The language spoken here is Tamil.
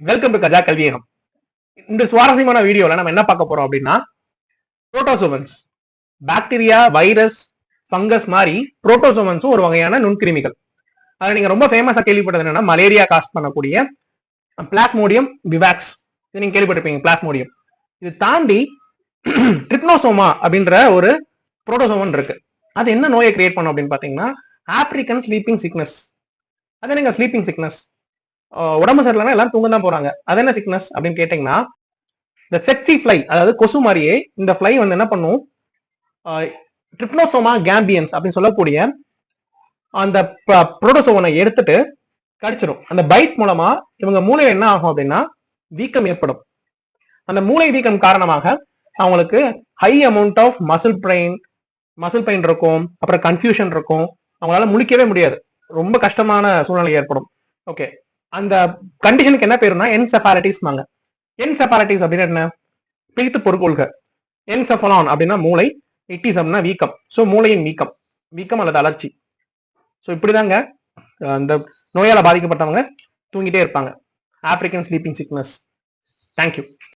வெல்கம் டு கஜா கல்வியகம். இந்த சுவாரஸ்யமான வீடியோல நம்ம என்ன பார்க்க போறோம் அப்படின்னா புரோட்டோசோவன்ஸ் பாக்டீரியா வைரஸ் ஃபங்கஸ் மாதிரி புரோட்டோசோவன்ஸும் ஒரு வகையான நுண்கிருமிகள். அதில் நீங்க ரொம்ப ஃபேமஸா கேள்விப்பட்டது என்னன்னா மலேரியா காஸ்ட் பண்ணக்கூடிய பிளாஸ்மோடியம் விவாக்ஸ் இது நீங்க கேள்விப்பட்டிருப்பீங்க பிளாஸ்மோடியம் இது தாண்டி ட்ரிப்னோசோமா அப்படின்ற ஒரு புரோட்டோசோமன் இருக்கு. அது என்ன நோயை கிரியேட் பண்ணும் அப்படின்னு பாத்தீங்கன்னா ஆப்பிரிக்கன் ஸ்லீப்பிங் சிக்னஸ் அது என்னங்க ஸ்லீப்பிங் சிக்னஸ் உடம்பு சரியில்லைன்னா எல்லாரும் தூங்க தான் போறாங்க. அது என்ன சிக்னஸ் அப்படின்னு கேட்டீங்கன்னா இந்த செக்ஸி ஃப்ளை அதாவது கொசு மாதிரியே இந்த ஃப்ளை வந்து என்ன பண்ணும்? ட்ரிப்னோசோமா கேம்பியன்ஸ் அப்படின்னு சொல்லக்கூடிய அந்த புரோட்டோசோவனை எடுத்துட்டு கடிச்சிடும் அந்த பைட் மூலமா இவங்க மூளையில என்ன ஆகும் அப்படின்னா வீக்கம் ஏற்படும். அந்த மூளை வீக்கம் காரணமாக அவங்களுக்கு high amount of muscle brain muscle pain இருக்கும் அப்புறம் கன்ஃபியூஷன் இருக்கும். அவங்களால முழிக்கவே முடியாது. ரொம்ப கஷ்டமான சூழ்நிலை ஏற்படும். ஓகே அந்த கண்டிஷனுக்கு என்ன பேருனா என்செபாலிட்டிஸ்மாங்க என்செபாலிட்டிஸ் அப்படின்னா என்ன? பிரித்து பொருட்கொள்க. என்செஃபலான் அப்படின்னா மூளை இட்டிஸ் அப்படின்னா வீக்கம். ஸோ மூளையின் வீக்கம். வீக்கம் அல்லது அலர்ச்சி. ஸோ இப்படிதாங்க அந்த நோயால் பாதிக்கப்பட்டவங்க தூங்கிட்டே இருப்பாங்க. African sleeping sickness thank you